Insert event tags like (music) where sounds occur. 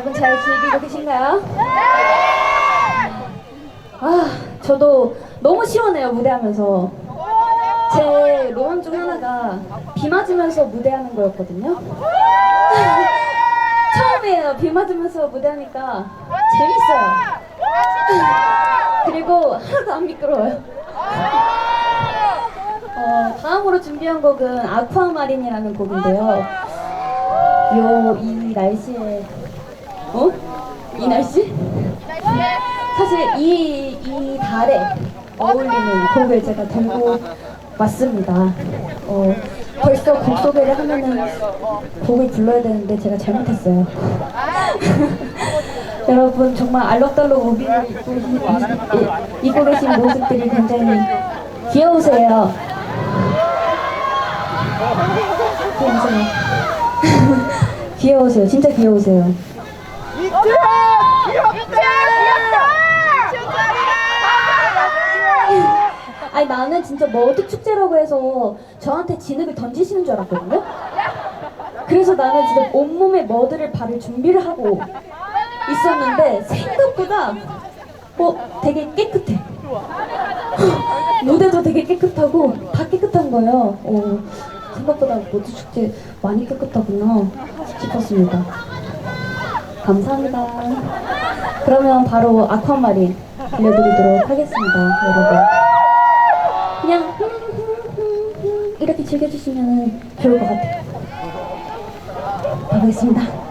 여러분 잘 즐기고 계신가요? 아, 저도 너무 시원해요, 무대하면서. 제 로망 중 하나가 비 맞으면서 무대하는 거였거든요. (laughs) 처음이에요, 비 맞으면서 무대하니까 재밌어요. 그리고 하나도 안 미끄러워요. 어, 다음으로 준비한 곡은 아쿠아마린이라는 곡인데요. 요, 이 날씨에, 어? 이 날씨? 사실 이, 이 달에 어울리는 곡을 제가 들고 왔습니다. 어, 벌써 곡 소개를 하면은 곡을 불러야 되는데 제가 잘못했어요. (laughs) 여러분 정말 알록달록 우비를 입고, 이- 입고 계신 모습들이 굉장히 귀여우세요. (laughs) 귀여우세요. (laughs) 귀여우세요. 진짜 귀여우세요. 아니 나는 진짜 머드 축제라고 해서 저한테 진흙을 던지시는 줄 알았거든요. 그래서 나는 진짜 온몸에 머드를 바를 준비를 하고 있었는데 생각보다 어 되게 깨끗해. 무대도 되게 깨끗하고 다 깨끗한 거예요. 어, 생각보다 머드 축제 많이 깨끗하구나 싶었습니다. 감사합니다. 그러면 바로 아쿠아마린 들려드리도록 하겠습니다, 여러분. 그냥 이렇게 즐겨주시면 좋을 것 같아요. 가보겠습니다.